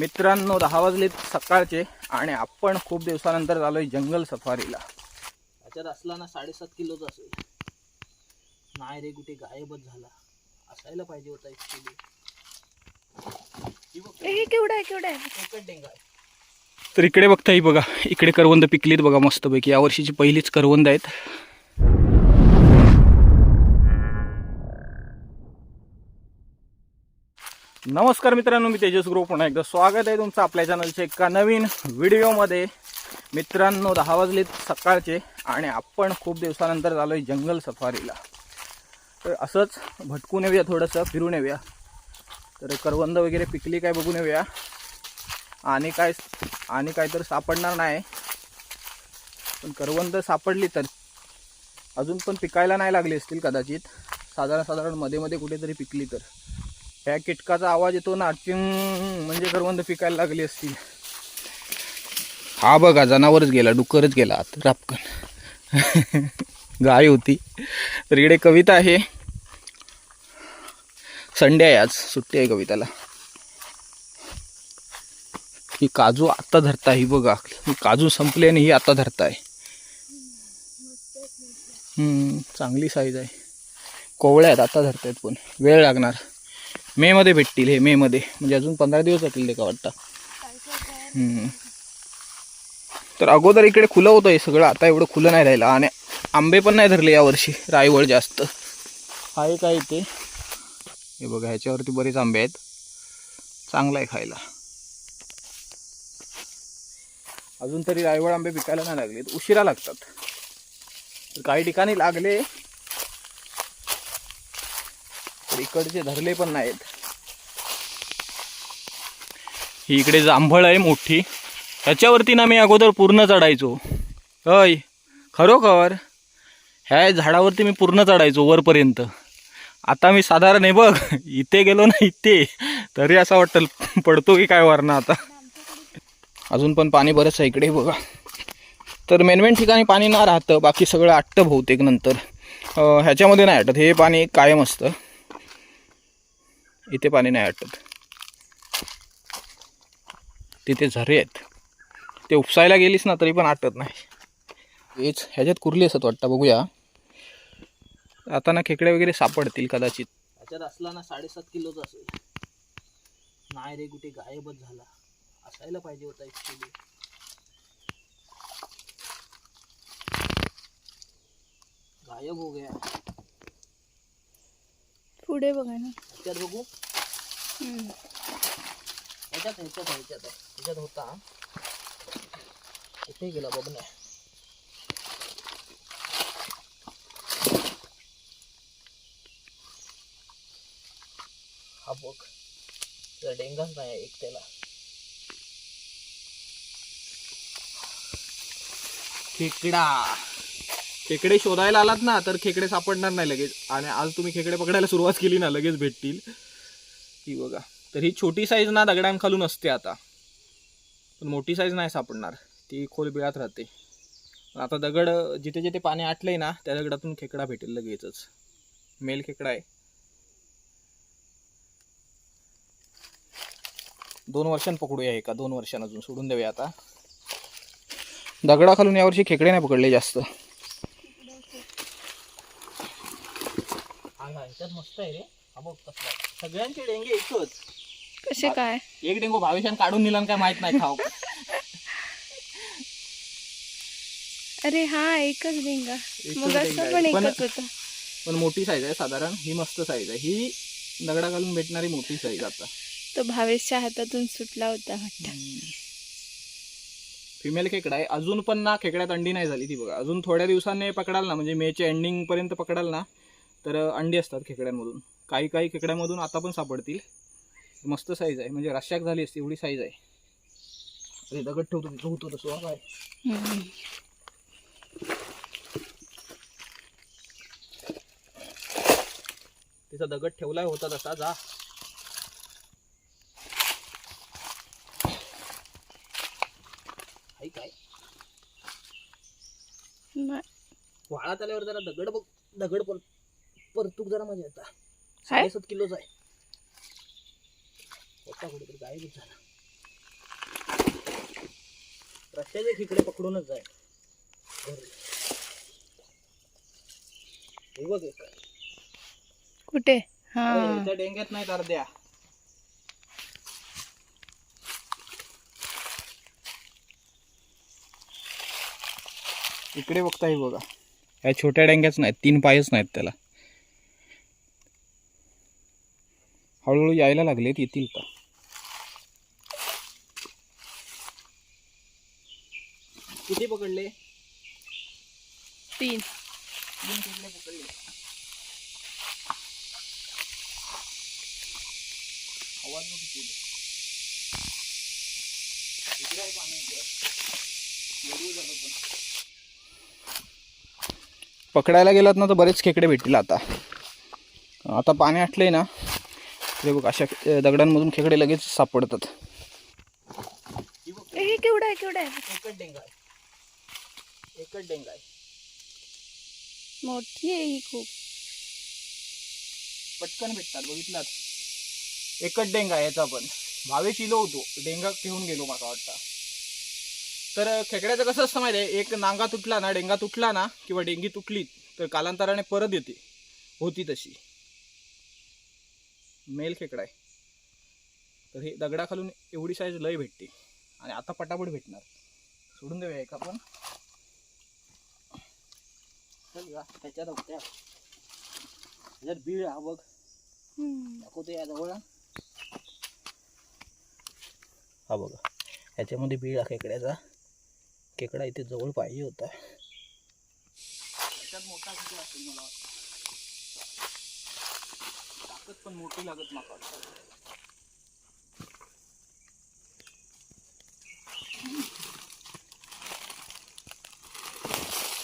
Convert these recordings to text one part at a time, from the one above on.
मित्रांनो दहा वाजलेत सकाळचे आणि आपण खूप दिवसानंतर झालोय जंगल सफारीला. त्याच्यात असला ना साडेसात किलोचा असेल. नाही रे कुठे गायबच झाला. असायला पाहिजे होता एक किलो. बघ, हे केवढा आहे केवढा आहे. तर इकडे बघता ही बघा इकडे करवंद पिकलीत बघा मस्तपैकी. यावर्षीची पहिलीच करवंद आहेत. नमस्कार मित्रांनो मी तेजस ग्रुप. पुन्हा एकदा स्वागत आहे तुमचं आपल्या चॅनलच्या एका नवीन व्हिडिओमध्ये. मित्रांनो दहा वाजलेत सकाळचे आणि आपण खूप दिवसानंतर झालो आहे जंगल सफारीला. तर असंच भटकून येऊया थोडंसं फिरून येऊया तर करवंद वगैरे पिकली काय बघून येऊया आणि काय आणि काय तर सापडणार नाही. पण करवंद सापडली तर अजून पण पिकायला नाही लागली असतील कदाचित. साधारण साधारणमध्ये मध्ये कुठेतरी पिकली तर. ह्या कीटकाचा आवाज येतो ना चिंग म्हणजे करवंद पिकायला लागली असतील. हा बघा जनावरच गेला डुक्करच गेला आत रापकन. गाय होती. तर इकडे कविता आहे. संडे आहे आज सुट्टी आहे कविताला. ही काजू आता धरता ही बघा. ही काजू संपली आणि ही आता धरताय. हम्म, चांगली साईज आहे. कोवळ्या आहेत आता धरतायत पण. वेळ लागणार. मे मध्ये भेटतील हे मे मध्ये. म्हणजे अजून पंधरा दिवस जातील ते का वाटतं? तर अगोदर इकडे खुलं होतं हे सगळं आता एवढं खुलं नाही राहिलं. आणि आंबे पण नाही धरले यावर्षी रायवळ जास्त. आहे ते हे बघा ह्याच्यावरती बरेच आंबे आहेत. चांगलं आहे खायला. अजून तरी रायवळ आंबे पिकायला नाही लागलेत. उशिरा लागतात. तर काही ठिकाणी लागले इकडचे धरले पण नाहीत. ही इकडे जांभळ आहे मोठी. ह्याच्यावरती ना मी अगोदर पूर्ण चढायचो. अय खरोखर? ह्या झाडावरती मी पूर्ण चढायचो वरपर्यंत. आता मी साधारण आहे बघ इथे गेलो ना इथे तरी असं वाटतं पडतो की काय वरनं आता. अजून पण पाणी बरंच आहे इकडे बघा. तर मेन मेन ठिकाणी पाणी ना राहतं बाकी सगळं आटतं बहुतेक नंतर. ह्याच्यामध्ये नाही आटत हे पाणी कायम असतं. इथे पाणी नाही आटत तिथे झरे आहेत. ते उपसायला गेलीस ना तरी पण आटत नाही. हेच ह्याच्यात कुर्ली असत वाटतं बघूया. आता ना खेकडे वगैरे सापडतील कदाचित. त्याच्यात असला ना साडेसात किलोचा असेल. नाही रे कुठे गायबच झाला. असायला पाहिजे होता ॲक्च्युली गायब हो गया. पुढे बघा ना. ह्याच्यात बघू. ह्याच्यात ह्याच्यात ह्याच्यात ह्याच्यात होता. कुठे गेला बघण्या हा बघ. त्याला डेंगाच नाही एक त्याला खेकडा. खेकडे शोधायला आलात ना तर खेकडे सापडणार नाही लगेच. आणि आज तुम्ही खेकडे पकडायला सुरुवात केली ना लगेच भेटतील. ती बघा. तर ही छोटी साईज ना दगडांखालून असते आता. पण मोठी साईज नाही सापडणार. ती खोल बिळात राहते. आता दगड जिथे जिथे पाणी आटलंय ना त्या दगडातून खेकडा भेटेल लगेचच. मेल खेकडा आहे. दोन वर्षांनी पकडूया एका दोन वर्षांना अजून. सोडून देऊया आता. दगडाखालून यावर्षी खेकडे नाही पकडले जास्त. हा ह्याच्यात मस्त आहे रे. हा बघ कसला सगळ्यांचे डेंगे एकच. कसे काय? एक डेंगू भावेशान काढून दिला काय माहीत नाही खाऊ. अरे हा एकच डेंगा. एकच मग डेंगा असं आहे. पण पण- एकच होता. पण मोठी साईज आहे साधारण. ही मस्त साईज आहे. ही दगडा घालून भेटणारी मोठी साईज आता. तो भावेशच्या हातातून सुटला होता वाटतं. फिमेल खेकडा आहे. अजून पण ना खेकड्यात अंडी नाही झाली ती बघा. अजून थोड्या दिवसांनी पकडाल ना. म्हणजे मेच्या एंडिंग पर्यंत पकडाल ना. तर अंडी असतात खेकड्यांमधून. काही काही खेकड्यामधून आता पण सापडतील. मस्त साईज आहे. म्हणजे रश्याक झाली असते एवढी साईज आहे. अरे दगड ठेवतो तिथं होतो तसं हा काय. तिचा दगड ठेवलाय होता तसा जा. काय. वाळात आल्यावर जरा दगड बघ दगड पर परतूक जरा मजा येतात? साडेसात किलोचा आहे. होता कुठेतरी गायबच झाला. रस्त्याचे खेकडे पकडूनच जाय. हे बघ एक. कुठे? हा. ह्याच्या डेंग्यात नाही अर्ध्या. इकडे बघताय बघा. या छोट्या डेंग्याच नाहीत तीन पायच नाहीत त्याला. हळूहळू यायला लागलेत येतील का किती पकडले तीन तीन खेकडे पकडले आवाज बघ किती येतो. इकडे आहे पाणी इकडे. एवढं झालं पण. पकडायला गेलात ना तर बरेच खेकडे भेटतील आता आता पाणी आटलंय ना ते बघ अशा दगडांमधून खेकडे लगेच सापडतात. हे केवढा आहे केवढा आहे? एकच डेंगा आहे. एकच डेंगा आहे. मोठी आहे ही खूप. पटकन भेटतात बघितलात? एकच डेंगा आहे याचा पण. भावे किलो होतो. डेंगा घेऊन गेलो मला वाटतं. तर खेकड्याचं कसं असतं माहिती आहे? एक नांगा तुटला ना डेंगा तुटला ना किंवा डेंगी तुटली तर कालांतराने परत येते. होती तशी. मेल खेकडा आहे. तर हे दगडाखालून एवढी साईज लय भेटते. आणि आता पटापट भेटणार. सोडून देऊया एक आपण. त्याच्यात होत्या. त्याच्यात बीळ हा बघ. हम्म. दाखवते या जवळ. हा बघा. ह्याच्यामध्ये बीळ आहे खेकड्याचा. खेकडा इथे जवळ पाहिजे होता. त्याच्यात मोठा खेकडा असेल मला वाटतं ताकद पण मोठी लागत वाटतं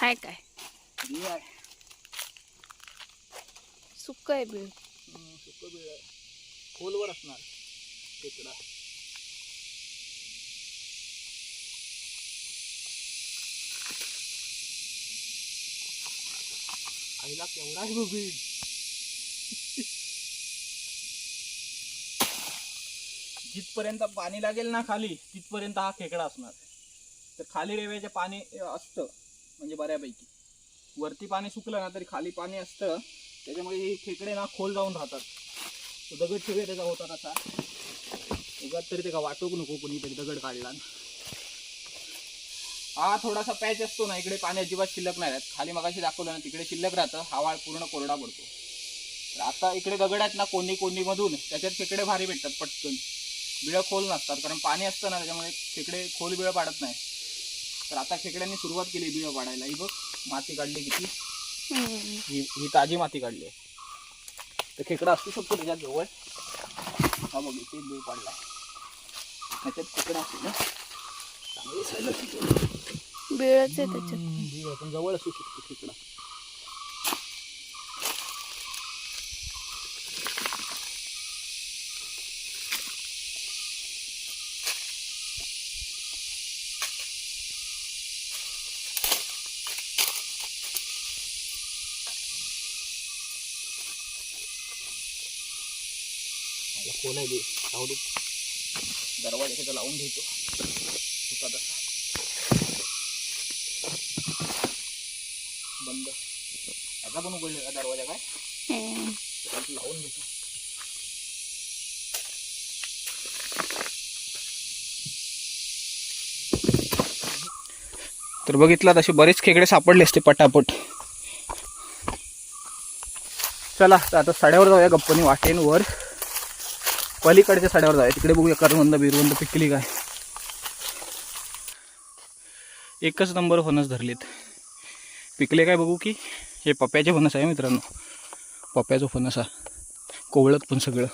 हाय काय? बी आहे. सुक्क आहे बीळ. आहे. खोलवर असणार खेकडा आईला केवढा आहे बघ जिथपर्यंत पाणी लागेल ना खाली तिथपर्यंत हा खेकडा असणार. तर खाली रेव्याचे पाणी असतं म्हणजे बऱ्यापैकी. वरती पाणी सुकलं ना तरी खाली पाणी असतं त्याच्यामुळे हे खेकडे ना खोल जाऊन राहतात. तो दगड ठेवे त्याचा होता तसा उगाच तरी ते का वाटूक नको कोणीतरी दगड काढला. हा थोडासा पॅच असतो ना इकडे पाणी अजिबात शिल्लक नाही राहत. खाली मगाशी दाखवलं ना तिकडे शिल्लक राहतं हा वाळ पूर्ण कोरडा पडतो. तर आता इकडे दगड आहेत ना कोणी कोणीमधून त्याच्यात खेकडे भारी भेटतात पटकन. बिळं खोल नसतात कारण पाणी असतं ना त्याच्यामुळे खेकडे खोल बिळं पाडत नाही. तर आता खेकड्यांनी सुरुवात केली बिळं पाडायला. ही बघ माती काढली किती. ही ही ताजी माती काढली आहे. तर खेकडा असू शकतो त्याच्यात जवळ. हा बघ इथे बीळ पाडला त्याच्यात खेकडा असेल ना. चांगली असते. बीळच आहे त्याच्यात. बीळ आहे, पण जवळ असू शकतो खेकडा. खोल आहे बे आवडीत दरवाजा त्याचा लावून घेतो. होता तसा बंद. याचा पण उघडले का दरवाजा काय? लावून घेतो. तर बघितलात असे बरेच खेकडे सापडले असते पटापट. चला तर आता साड्यावर जाऊया गप्पनी वाटेन वर. पलीकडच्या साड्यावर जाऊया. तिकडे बघूया करवंद बिरवंद पिकली काय. एकच नंबर फणस धरलेत. पिकले काय बघू की हे पप्याचे फणस आहे मित्रांनो. पप्याचं फणस हा कोवळत पण सगळं.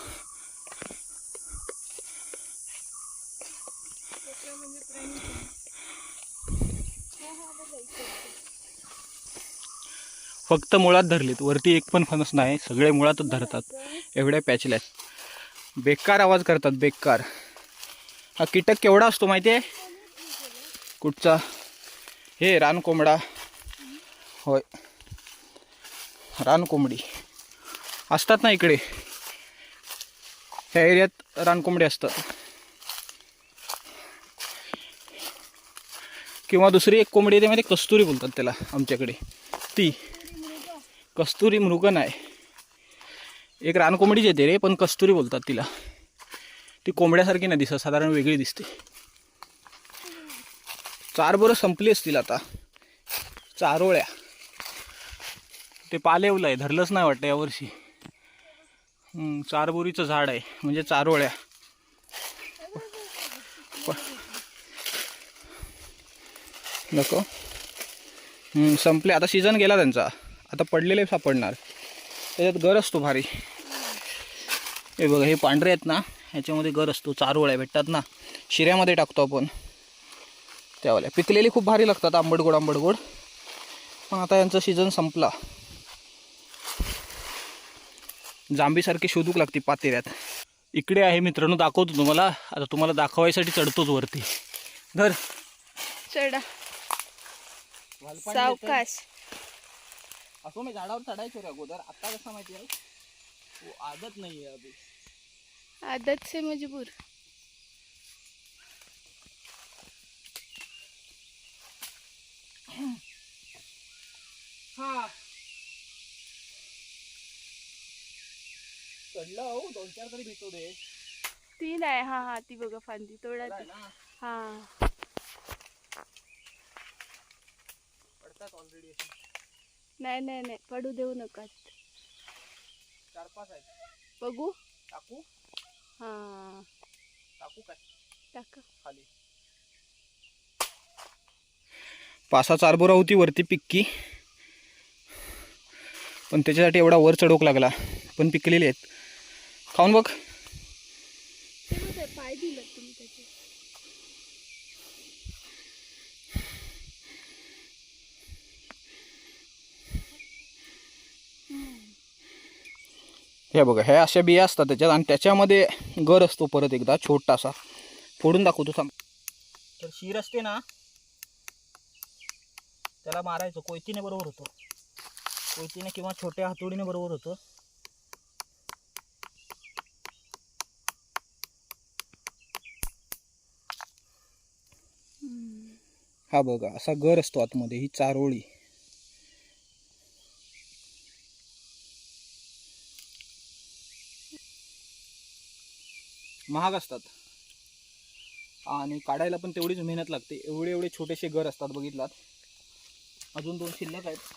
फक्त मुळात धरलेत. वरती एक पण फणस नाही सगळे मुळातच धरतात. एवढ्या पॅचल्या आहेत. बेकार आवाज करतात बेकार. हा कीटक केवढा असतो माहिती आहे कुठचा? हे रानकोंबडा होय. रानकोंबडी असतात ना इकडे. ह्या एरियात रानकोंबडी असतात. किंवा दुसरी एक कोंबडी येते म्हणजे कस्तुरी बोलतात त्याला आमच्याकडे. ती. कस्तुरी मृग नाही. एक रानकोंबडीच येते रे पण कस्तुरी बोलतात तिला. ती कोंबड्यासारखी नाही दिसत साधारण वेगळी दिसते. चार बरं संपली असतील आता. चारोळ्या. ते पालेवलं आहे धरलंच नाही वाटतं यावर्षी. चारबोरीचं झाड आहे म्हणजे चारोळ्या. नको. संपले आता सीझन गेला त्यांचा. आता पडलेले सापडणार. त्याच्यात गर असतो भारी. हे बघा हे पांढरे आहेत ना ह्याच्यामध्ये गर असतो चारोळ्या भेटतात ना. शिऱ्यामध्ये टाकतो आपण. त्यावाल्या. पिकलेली खूप भारी लागतात आंबट गोड आंबट गोड पण आता यांचा सीझन संपला. जांबीसारखी शोधूक लागते पातेऱ्यात इकडे आहे मित्रांनो दाखवतो तुम्हाला. आता तुम्हाला दाखवायसाठी चढतोच वरती. धर. चढा. सावकाश. असो मी झाडावर चढायचो रे अगोदर. आता कसं माहिती आहे? वो आदत नाही आहे अभी आदत से मजबूर हा. चढला हो दोन चार तरी भेटू दे. ती नाही हा हा ती बघा फांदी तोडा ती. ना. हा. पडतात ऑलरेडी नाही नाही नाही. पडू देऊ नका. चार पाच आहेत. बघू. टाकू? हा. टाकू काय? टाका. खाली. पासा चारबोरा होती वरती पिक्की. पण त्याच्यासाठी एवढा वर चढोक लागला. पण पिकलेली आहेत. खाऊन बघ पाय दिलं तुम्ही त्याचे हे बघा ह्या अशा बिया असतात त्याच्यात आणि त्याच्यामध्ये गर असतो परत एकदा छोटासा. फोडून दाखवतो थांब. तर शिर असते ना त्याला मारायचं. कोयतीने बरोबर होतं. कोयतीने किंवा छोट्या हातोडीने बरोबर होतं. हा बघा असा गर असतो आतमध्ये ही चारोळी. महाग असतात. आणि काढायला पण तेवढीच मेहनत लागते. एवढे एवढे छोटेसे घर असतात बघितलात. अजून दोन शिल्लक आहेत.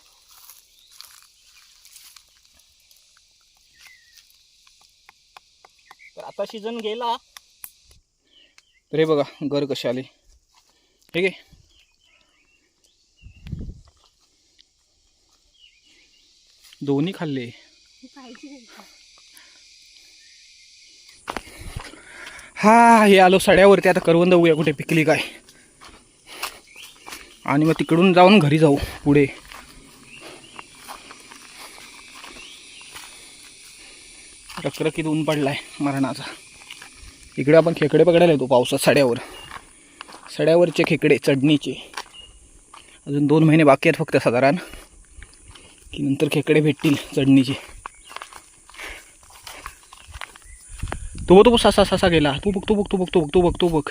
तर आता सीझन गेला. तर हे बघा घर कसे आले. ठीक आहे दोन्ही खाल्ले. हा हे आलो सड्यावरती आता करवंद बघूया कुठे पिकली काय. आणि मग तिकडून जाऊन घरी जाऊ पुढे. रखरखीत ऊन पडलाय मरणाचा. इकडे आपण खेकडे पकडायला येतो पावसात सड्यावर. सड्यावरचे खेकडे चढणीचे. अजून दोन महिने बाकी आहेत फक्त साधारण. की नंतर खेकडे भेटतील चढणीचे. तो बघ तो बघ ससा ससा गेला. तू बघ तू बघ तू बघ तू बघ तू बघ तू बघ.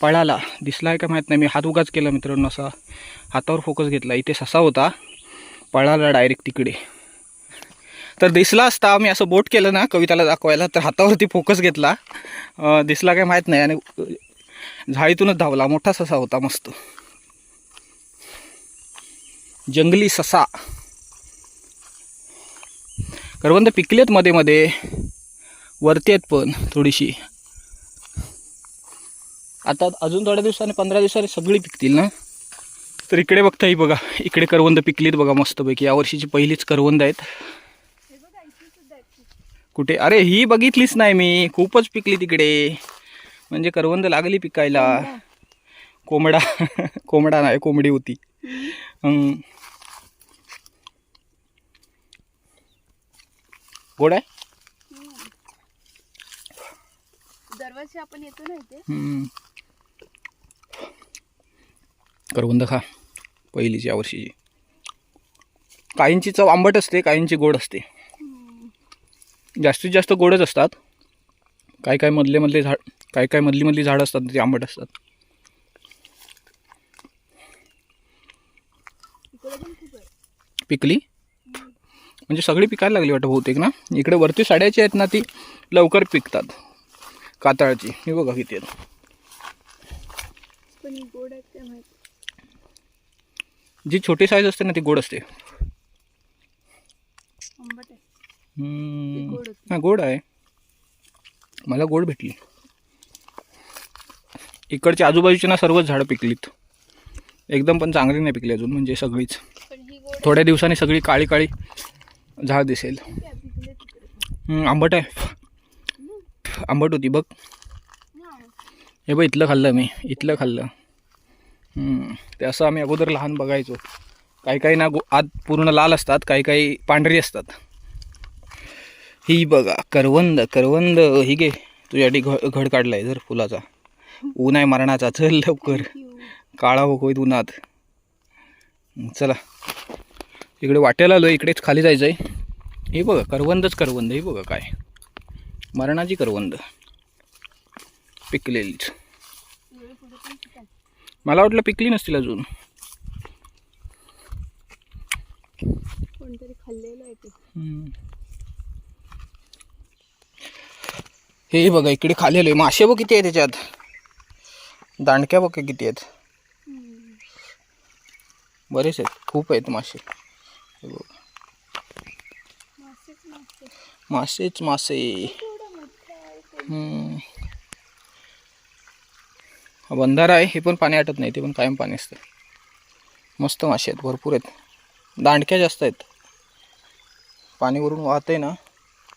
पळाला. का माहीत नाही. मी हात उगाच केला मित्रांनो असा. हातावर फोकस घेतला. इथे ससा होता. पळाला डायरेक्ट तिकडे. तर दिसला असता. मी असं बोट केलं ना कविताला दाखवायला तर हातावरती फोकस घेतला. दिसला काय माहीत नाही. आणि झाडीतूनच धावला. मोठा ससा होता मस्त. जंगली ससा. करवंद पिकलेत मध्ये मध्ये. वरती आहेत पण थोडीशी. आता अजून थोड्या दिवसांनी पंधरा दिवसांनी सगळी पिकतील ना? तर इकडे बघता ही बघा इकडे करवंद पिकलीत बघा मस्तपैकी. यावर्षीची पहिलीच करवंद आहेत. कुठे? अरे ही बघितलीच नाही मी. खूपच पिकली तिकडे. म्हणजे करवंद लागली पिकायला. कोंबडा. कोंबडा नाही कोंबडी होती. गोड आहे? दरवर्षी आपण येतो ना इथे. करवंद खा पहिलीची यावर्षीची. काहींची चव आंबट असते काहींची गोड असते. जास्तीत जास्त गोडच असतात. काय काय मधले मधले झाड काय काय मधली मधली झाडं असतात ते आंबट असतात. पिकली? म्हणजे सगळी पिकायला लागली वाटतं बहुतेक ना? इकडे वरती साड्याची आहेत ना ती लवकर पिकतात. कातळाची. हे बघा किती आहेत. जी छोटी साईज असते ना ती गोड असते. हा गोड आहे. मला गोड भेटली. इकडची आजूबाजूची ना सर्वच झाडं पिकलीत. एकदम पण चांगली नाही पिकली अजून म्हणजे सगळीच. थोड्या दिवसांनी सगळी काळी काळी झाड दिसेल. आंबट आहे. आंबट होती बघ. हे बघ इथलं खाल्लं मी. इथलं खाल्लं. ते असं आम्ही अगोदर लहान बघायचो. काही काही ना गो आत पूर्ण लाल असतात काही काही पांढरी असतात. ही बघा करवंद करवंद. ही घे. तुझ्यासाठी घ घड काढलाय जर फुलाचा. ऊन आहे मरणाचा. चल लवकर. काळा होईत उन्हात. चला. इकडे वाट्याला आलो इकडेच खाली जायचं आहे हे बघा करवंदच करवंद. हे बघा काय. मरणाची करवंद. पिकलेलीच. मला वाटलं पिकली नसतील अजून. आहे. हे बघा इकडे खाली आलोय मासे बघ किती आहे त्याच्यात. दांडक्या बघ किती आहेत. बरेच आहेत. खूप आहेत मासे. हे. मासेच मासे मासेच मासे केवढं मोठं आहे ते. हम्म. हा बंधारा आहे हे पण पाणी आटत नाही ते पण कायम पाणी असतं. मस्त मासे आहेत भरपूर आहेत. दांडक्या जास्त आहेत. पाणी वरून वाहतंय ना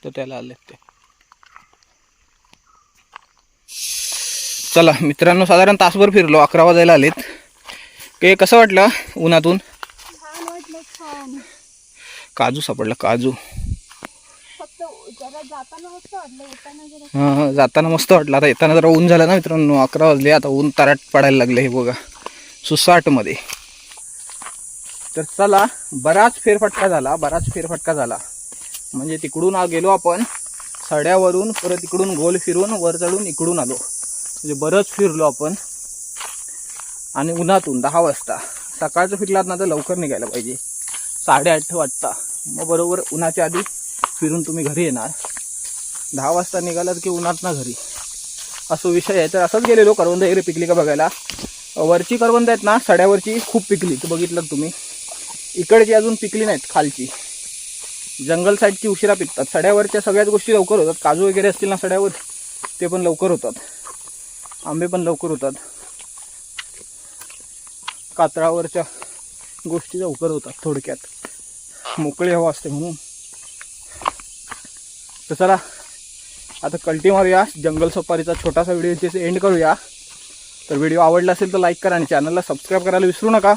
तर त्याला आले ते. चला मित्रांनो साधारण तासभर फिरलो अकरा वाजायला आलेत. के कसं वाटलं उन्हातून? काजू सापडला काजू फक्त जरा जाताना मस्त वाटलं येताना जरा हां जाताना मस्त वाटलं. आता येताना जरा ऊन झालं ना मित्रांनो अकरा वाजले आता ऊन तराट पडायला लागले हे बघा. सुसाटमध्ये. तर चला बराच फेरफटका झाला बराच फेरफटका झाला. म्हणजे तिकडून आ गेलो आपण सड्यावरून परत इकडून गोल फिरून वर चढून इकडून आलो. म्हणजे बरंच फिरलो आपण. आणि उन्हातून दहा वाजता. सकाळचं फिरलात ना तर लवकर निघायला पाहिजे. साडेआठ वाजता. मग बरोबर उन्हाच्या आधी फिरून तुम्ही घरी येणार. दहा वाजता निघालात की उन्हात ना घरी. असं विषय आहे. तर असंच गेलेलो करवंद वगैरे पिकली का बघायला. वरची करवंद आहेत ना सड्यावरची खूप पिकली. तर बघितलं तुम्ही. इकडची अजून पिकली नाहीत खालची. जंगल साईडची उशिरा पिकतात. सड्यावरच्या सगळ्याच गोष्टी लवकर होतात. काजू वगैरे असतील ना सड्यावर ते पण लवकर होतात. आंबे पण लवकर होतात. कातळावरच्या गोष्टी लवकर होतात थोडक्यात. मोकळी हवा असते म्हणून. तर चला आता कल्टी मारूया. जंगल सफारीचा छोटासा व्हिडिओ इथे एंड करूया. तर व्हिडिओ आवडला असेल तर लाईक करा आणि चॅनलला सबस्क्राईब करायला विसरू नका.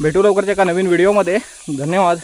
भेटू लवकरच्या एका नवीन व्हिडिओमध्ये धन्यवाद.